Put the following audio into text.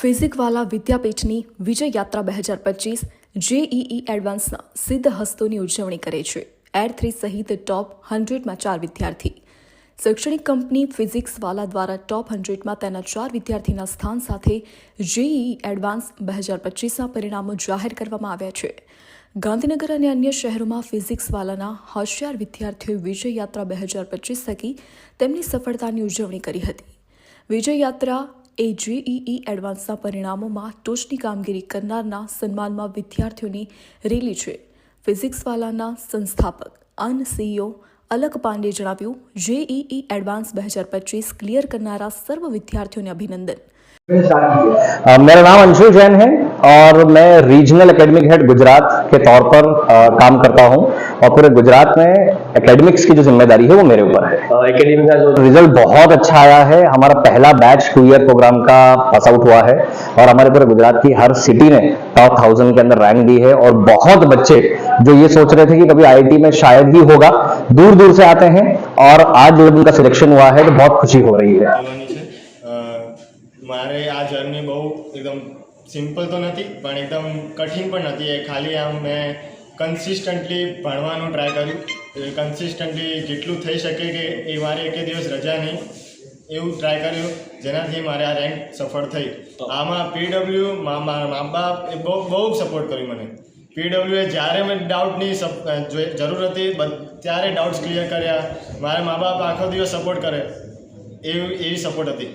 ફિઝિકવાલા વિદ્યાપીઠની વિજય યાત્રા બે હજાર પચીસ જેઈઈ એડવાન્સના સિદ્ધ હસ્તોની ઉજવણી કરે છે. એર થ્રી સહિત ટોપ હંડ્રેડમાં ચાર વિદ્યાર્થી. શૈક્ષણિક કંપની ફિઝિક્સવાલા દ્વારા ટોપ હંડ્રેડમાં તેના ચાર વિદ્યાર્થીના સ્થાન સાથે જેઈઈ એડવાન્સ બે હજાર પચીસના પરિણામો જાહેર કરવામાં આવ્યા છે. ગાંધીનગર અને અન્ય શહેરોમાં ફિઝિક્સવાલાના હોશિયાર વિદ્યાર્થીઓએ વિજય યાત્રા બે હજાર પચીસ થકી તેમની સફળતાની ઉજવણી કરી હતી. વિજય યાત્રા એ જેઈઈ એડવાન્સના પરિણામોમાં ટોચની કામગીરી કરનારના સન્માનમાં વિદ્યાર્થીઓની રેલી છે ફિઝિક્સવાલાના સંસ્થાપક અન સીઈઓ અલક પાંડે જણાવ્યું જેઈઈ એડવાન્સ બે હજાર પચીસ ક્લિયર કરનારા સર્વ વિદ્યાર્થીઓને અભિનંદન अ, मेरा नाम अंशु जैन है और मैं रीजनल एकेडमिक हेड गुजरात के तौर पर अ, काम करता हूं और पूरे गुजरात में एकेडमिक्स की जो जिम्मेदारी है वो मेरे ऊपर है एकेडमी का जो रिजल्ट बहुत अच्छा आया है हमारा पहला बैच टू ईयर प्रोग्राम का पास आउट हुआ है और हमारे पूरे गुजरात की हर सिटी ने टॉप थाउजेंड के अंदर रैंक दी है और बहुत बच्चे जो ये सोच रहे थे कि कभी आईआईटी में शायद ही होगा दूर दूर से आते हैं और आज जब उनका सिलेक्शन हुआ है तो बहुत खुशी हो रही है આવવાની છે અ, મારે આ જર્ની બહુ એકદમ સિમ્પલ તો નથી પણ એકદમ કઠિન પણ નથી એ ખાલી આમ મેં કન્સિસ્ટન્ટલી ભણવાનું ટ્રાય કર્યું. કન્સિસ્ટન્ટલી જેટલું થઈ શકે કે એ મારે એકે દિવસ રજા નહીં, એવું ટ્રાય કર્યું. જેનાથી મારે આ રેન્ક સફળ થઈ. આમાં પીડબ્લ્યુ મા બાપ એ બહુ બહુ સપોર્ટ કર્યું મને. પીડબ્લ્યુએ જ્યારે મેં ડાઉટની જરૂર હતી ત્યારે ડાઉટ્સ ક્લિયર કર્યા. મારા મા બાપ આખો દિવસ સપોર્ટ કરે. એવી એવી સપોર્ટ હતી.